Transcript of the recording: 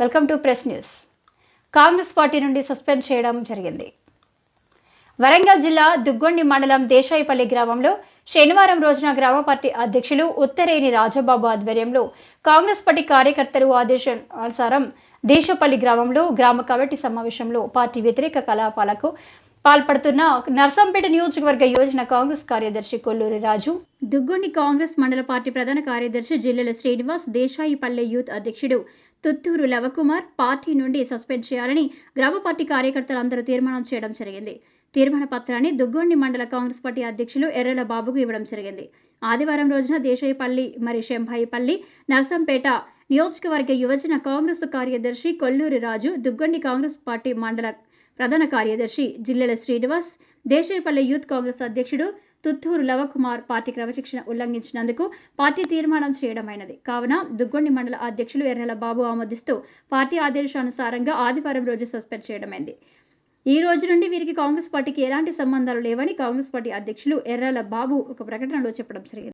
Welcome to press news. Congress party నుండి suspend చేయడం జరిగింది. వరంగల్ జిల్లా దుగ్గొండి మండలం దేశాయిపల్లి గ్రామంలో శనివారం రోజున గ్రామ పార్టీ అధ్యక్షులు ఉత్తరేని రాజబాబు ఆధ్వర్యంలో కాంగ్రెస్ పార్టీ కార్యకర్తలు ఆదేశానుసారం దేశపల్లి గ్రామంలో గ్రామ కమిటీ సమావేశంలో పార్టీ వ్యతిరేక కలాపాలకు పాల్పడుతున్న నర్సంపేట నియోజకవర్గ యోజన కాంగ్రెస్ కార్యదర్శి కొల్లూరి రాజు. దుగ్గొండి కాంగ్రెస్ మండల పార్టీ ప్రధాన కార్యదర్శి జిల్లెల శ్రీనివాస్ దేశాయిపల్లె యూత్ అధ్యక్షుడు తుత్తూరు లవకుమార్ పార్టీ నుండి సస్పెండ్ చేయాలని గ్రామ పార్టీ కార్యకర్తలందరూ తీర్మానం చేయడం జరిగింది. తీర్మాన పత్రాన్ని దుగ్గొండి మండల కాంగ్రెస్ పార్టీ అధ్యక్షులు ఎర్రల బాబుకు ఇవ్వడం జరిగింది. ఆదివారం రోజున దేశాయిపల్లి మరి శంభాయిపల్లి నర్సంపేట నియోజకవర్గ యువజన కాంగ్రెస్ కార్యదర్శి కొల్లూరి రాజు దుగ్గొండి కాంగ్రెస్ పార్టీ మండల ప్రధాన కార్యదర్శి జిల్లెల శ్రీనివాస్ దేశాయపల్లి యూత్ కాంగ్రెస్ అధ్యక్షుడు తుత్తూరు లవకుమార్ పార్టీ క్రమశిక్షణ ఉల్లంఘించినందుకు పార్టీ తీర్మానం చేయడమైనది. కావున దుగ్గొండి మండల అధ్యక్షులు ఎర్రల బాబు ఆమోదిస్తూ పార్టీ ఆదేశానుసారంగా ఆదివారం రోజు సస్పెండ్ చేయడమైంది. ఈ రోజు నుండి వీరికి కాంగ్రెస్ పార్టీకి ఎలాంటి సంబంధాలు లేవని కాంగ్రెస్ పార్టీ అధ్యక్షులు ఎర్రల బాబు ఒక ప్రకటనలో చెప్పడం జరిగింది.